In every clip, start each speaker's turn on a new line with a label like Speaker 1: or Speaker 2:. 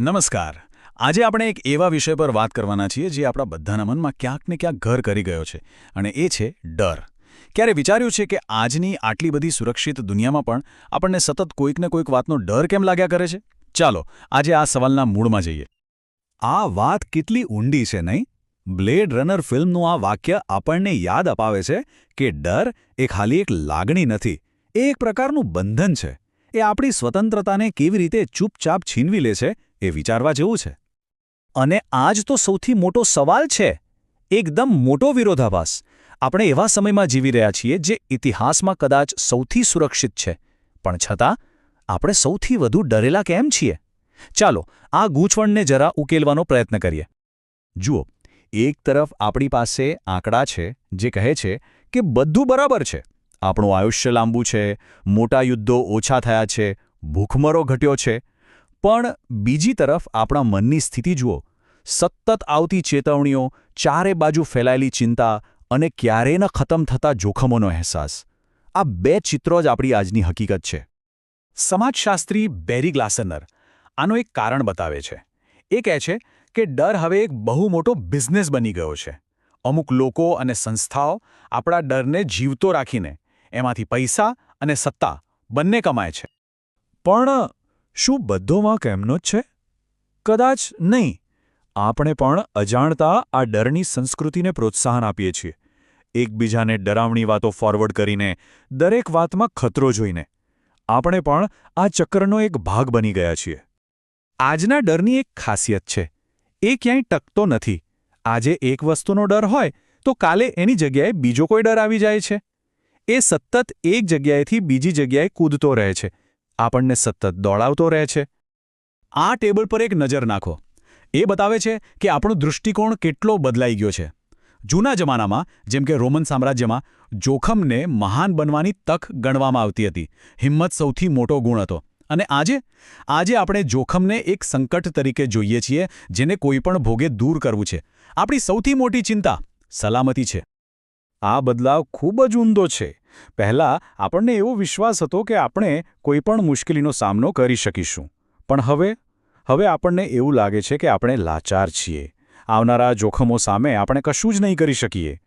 Speaker 1: નમસ્કાર. આજે આપણે એક એવા વિષય પર વાત કરવાના છીએ જે આપણા બધાના મનમાં ક્યાંક ને ક્યાંક ઘર કરી ગયો છે, અને એ છે ડર. ક્યારે વિચાર્યું છે કે આજની આટલી બધી સુરક્ષિત દુનિયામાં પણ આપણને સતત કોઈક ને કોઈક વાતનો ડર કેમ લાગ્યા કરે છે? ચાલો, આજે આ સવાલના મૂળમાં જઈએ.
Speaker 2: આ વાત કેટલી ઊંડી છે નહીં? બ્લેડ રનર ફિલ્મનું આ વાક્ય આપણને યાદ અપાવે છે કે ડર એ ખાલી એક લાગણી નથી, એ એક પ્રકારનું બંધન છે. એ આપણી સ્વતંત્રતાને કેવી રીતે ચૂપચાપ છીનવી લે છે એ વિચારવા જેવું છે.
Speaker 3: અને આજ તો સૌથી મોટો સવાલ છે. એકદમ મોટો વિરોધાભાસ. આપણે એવા સમયમાં જીવી રહ્યા છીએ જે ઇતિહાસમાં કદાચ સૌથી સુરક્ષિત છે. પણ છતાં, આપણે સૌથી વધુ ડરેલા કેમ છીએ? ચાલો, આ ગૂંચવણને જરા ઉકેલવાનો પ્રયત્ન કરીએ.
Speaker 2: જુઓ, એક તરફ આપણી પાસે આંકડા છે જે કહે છે કે બધું બરાબર છે. આપણું આયુષ્ય લાંબુ છે, મોટા યુદ્ધો ઓછા થયા છે, ભૂખમરો ઘટ્યો છે પણ બીજી તરફ આપણા મનની સ્થિતિ જુઓ. સતત આવતી ચેતવણીઓ, ચારે બાજુ ફેલાયેલી ચિંતા અને ક્યારેય ન ખતમ થતા જોખમોનો અહેસાસ. આ બે ચિત્રો જ આપણી આજની હકીકત છે.
Speaker 1: સમાજશાસ્ત્રી બેરી ગ્લાસનર આનો એક કારણ બતાવે છે. એ કહે છે કે ડર હવે એક બહુ મોટો બિઝનેસ બની ગયો છે. અમુક લોકો અને સંસ્થાઓ આપણા ડરને જીવતો રાખીને એમાંથી પૈસા અને સત્તા બંને કમાય છે.
Speaker 2: પણ શું બધો વાંક એમનો જ છે? કદાચ નહીં. આપણે પણ અજાણતા આ ડરની સંસ્કૃતિને પ્રોત્સાહન આપીએ છીએ. એકબીજાને ડરાવણી વાતો ફોરવર્ડ કરીને, દરેક વાતમાં ખતરો જોઈને. આપણે પણ આ ચક્રનો એક ભાગ બની ગયા છીએ. આજના ડરની એક ખાસિયત છે. એ ક્યાંય ટકતો નથી. આજે એક વસ્તુનો ડર હોય, તો કાલે એની જગ્યાએ બીજો કોઈ ડર આવી જાય છે. એ સતત એક જગ્યાએથી બીજી જગ્યાએ કૂદતો રહે છે. આપણને સતત દોડાવતો રહે છે.
Speaker 1: આ ટેબલ પર એક નજર નાખો. એ બતાવે છે કે આપણો દૃષ્ટિકોણ કેટલો બદલાઈ ગયો છે. જૂના જમાનામાં, જેમ કે રોમન સામ્રાજ્યમાં, જોખમને મહાન બનવાની તક ગણવામાં આવતી હતી. હિંમત સૌથી મોટો ગુણ હતો. અને આજે? આજે આપણે જોખમને એક સંકટ તરીકે જોઈએ છીએ, જેને કોઈપણ ભોગે દૂર કરવું છે. આપણી સૌથી મોટી ચિંતા સલામતી છે.
Speaker 2: આ બદલાવ ખૂબ જ ઊંધો છે. પહેલાં આપણને એવો વિશ્વાસ હતો કે આપણે કોઈ પણ મુશ્કેલીનો સામનો કરી શકીશું. પણ હવે હવે આપણને એવું લાગે છે કે આપણે લાચાર છીએ. આવનારા જોખમો સામે આપણે કશું જ નહીં કરી શકીએ.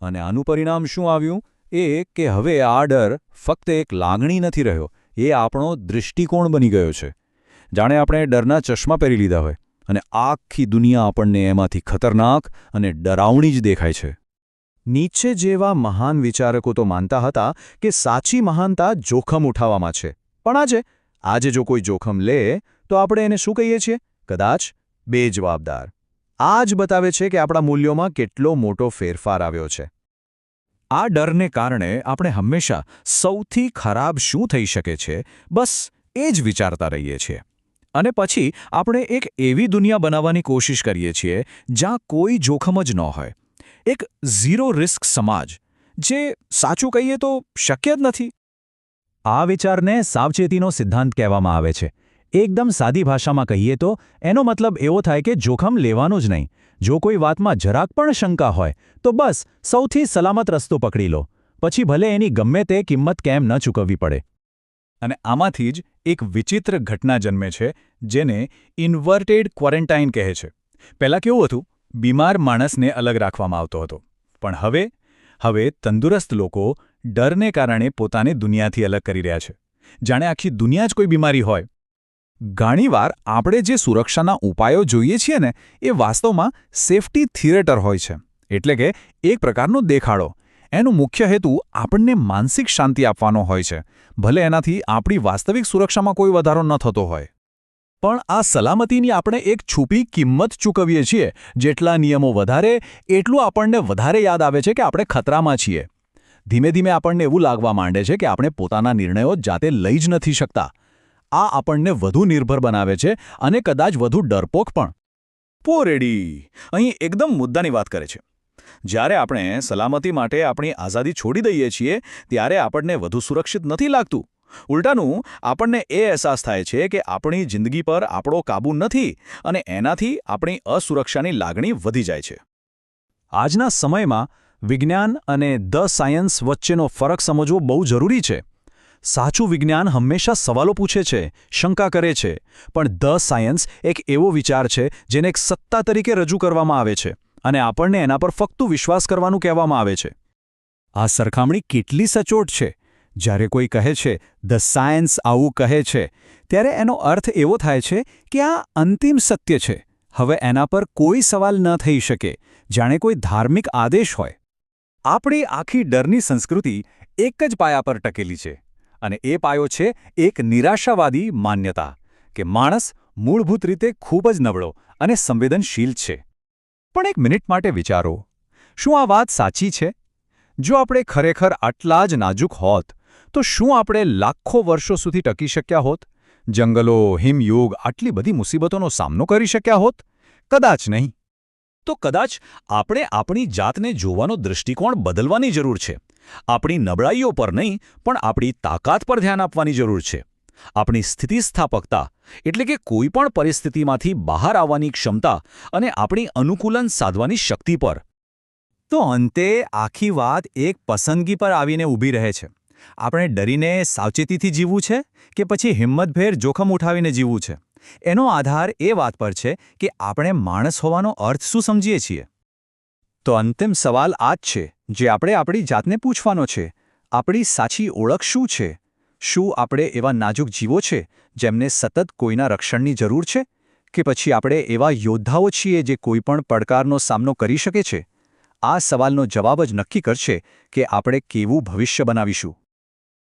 Speaker 2: અને આનું પરિણામ શું આવ્યું? એ કે હવે આ ડર ફક્ત એક લાગણી નથી રહ્યો, એ આપણો દૃષ્ટિકોણ બની ગયો છે. જાણે આપણે ડરના ચશ્મા પહેરી લીધા હોય. અને આખી દુનિયા આપણને એમાંથી ખતરનાક અને ડરાવણી જ દેખાય છે. નીચે જેવા મહાન વિચારકો તો માનતા હતા કે સાચી મહાનતા જોખમ ઉઠાવવામાં છે. પણ આજે આજે જો કોઈ જોખમ લે, તો આપણે એને શું કહીએ છીએ? કદાચ બેજવાબદાર. આ જ બતાવે છે કે આપણા મૂલ્યોમાં કેટલો મોટો ફેરફાર આવ્યો છે. આ ડરને કારણે આપણે હંમેશા સૌથી ખરાબ શું થઈ શકે છે, બસ એ જ વિચારતા રહીએ છીએ. અને પછી આપણે એક એવી દુનિયા બનાવવાની કોશિશ કરીએ છીએ જ્યાં કોઈ જોખમ જ ન હોય. એક ઝીરો રિસ્ક સમાજ, જે સાચું કહીએ તો શક્ય જ નથી. આ વિચારને સાવચેતીનો સિદ્ધાંત કહેવામાં આવે છે. એકદમ સાદી ભાષામાં કહીએ તો, એનો મતલબ એવો થાય કે જોખમ લેવાનું જ નહીં. જો કોઈ વાતમાં જરાક પણ શંકા હોય, તો બસ સૌથી સલામત રસ્તો પકડી લો. પછી ભલે એની ગમે તે કિંમત કેમ ન ચૂકવવી પડે.
Speaker 1: અને આમાંથી જ એક વિચિત્ર ઘટના જન્મે છે, જેને ઇન્વર્ટેડ ક્વોરન્ટાઇન કહે છે. પહેલાં કેવું હતું? બીમાર માણસને અલગ રાખવામાં આવતો હતો. પણ હવે હવે તંદુરસ્ત લોકો ડરને કારણે પોતાને દુનિયાથી અલગ કરી રહ્યા છે. જાણે આખી દુનિયા જ કોઈ બીમારી હોય.
Speaker 2: ઘણીવાર આપણે જે સુરક્ષાના ઉપાયો જોઈએ છીએ ને, એ વાસ્તવમાં સેફટી થિયેટર હોય છે. એટલે કે એક પ્રકારનો દેખાડો. એનો મુખ્ય હેતુ આપણને માનસિક શાંતિ આપવાનો હોય છે. ભલે એનાથી આપણી વાસ્તવિક સુરક્ષામાં કોઈ વધારો ન થતો હોય. પણ આ સલામતીની આપણે એક છુપી કિંમત ચૂકવીએ છીએ. જેટલા નિયમો વધારે, એટલું આપણને વધારે યાદ આવે છે કે આપણે ખતરામાં છીએ. ધીમે ધીમે આપણને એવું લાગવા માંડે છે કે આપણે પોતાના નિર્ણયો જાતે લઈ જ નથી શકતા. આ આપણને વધુ નિર્ભર બનાવે છે અને કદાચ વધુ ડરપોક પણ.
Speaker 1: પોરેડી અહીં એકદમ મુદ્દાની વાત કરે છે. જ્યારે આપણે સલામતી માટે આપણી આઝાદી છોડી દઈએ છીએ, ત્યારે આપણને વધુ સુરક્ષિત નથી લાગતું. ઉલટાનું, આપણને એ અહેસાસ થાય છે કે આપણી જિંદગી પર આપણો કાબૂ નથી અને એનાથી આપણી અસુરક્ષાની લાગણી વધી જાય છે.
Speaker 2: આજના સમયમાં વિજ્ઞાન અને ધ સાયન્સ વચ્ચેનો ફરક સમજવો બહુ જરૂરી છે.
Speaker 3: સાચું વિજ્ઞાન હંમેશા સવાલો પૂછે છે, શંકા કરે છે, પણ ધ સાયન્સ એક એવો વિચાર છે જેને એક સત્તા તરીકે રજૂ કરવામાં આવે છે અને આપણને એના પર ફક્ત વિશ્વાસ કરવાનું કહેવામાં આવે છે. આ સરખામણી કેટલી સચોટ છે? જ્યારે કોઈ કહે છે ધ સાયન્સ આવું કહે છે, ત્યારે એનો અર્થ એવો થાય છે કે આ અંતિમ સત્ય છે. હવે એના પર કોઈ સવાલ ન થઈ શકે. જાણે કોઈ ધાર્મિક આદેશ હોય. આપણી આખી ડરની સંસ્કૃતિ એક જ પાયા પર ટકેલી છે. અને એ પાયો છે એક નિરાશાવાદી માન્યતા કે માણસ મૂળભૂત રીતે ખૂબ જ નબળો અને સંવેદનશીલ છે. પણ એક મિનિટ માટે વિચારો. શું આ વાત સાચી છે? જો આપણે ખરેખર આટલા જ નાજુક હોત તો શું આપણે લાખો વર્ષો સુધી ટકી શક્યા હોત? જંગલો, હિમયુગ, આટલી બધી મુસીબતોનો સામનો કરી શક્યા હોત? કદાચ નહીં. તો કદાચ આપણે આપણી જાતને જોવાનો દૃષ્ટિકોણ બદલવાની જરૂર છે. આપણી નબળાઈઓ પર નહીં, પણ આપણી તાકાત પર ધ્યાન આપવાની જરૂર છે. આપણી સ્થિતિસ્થાપકતા, એટલે કે કોઈપણ પરિસ્થિતિમાંથી બહાર આવવાની ક્ષમતા અને આપણી અનુકૂલન સાધવાની શક્તિ પર. તો અંતે આખી વાત એક પસંદગી પર આવીને ઊભી રહે છે. આપણે ડરીને સાવચેતીથી જીવવું છે કે પછી હિંમતભેર જોખમ ઉઠાવીને જીવવું છે? એનો આધાર એ વાત પર છે કે આપણે માણસ હોવાનો અર્થ શું સમજીએ છીએ? તો અંતિમ સવાલ આ જ છે, જે આપણે આપણી જાતને પૂછવાનો છે. આપણી સાચી ઓળખ શું છે? શું આપણે એવા નાજુક જીવો છે જેમને સતત કોઈના રક્ષણની જરૂર છે? કે પછી આપણે એવા યોદ્ધાઓ છીએ જે કોઈપણ પડકારનો સામનો કરી શકે છે? આ સવાલનો જવાબ જ નક્કી કરશે કે આપણે કેવું ભવિષ્ય બનાવીશું.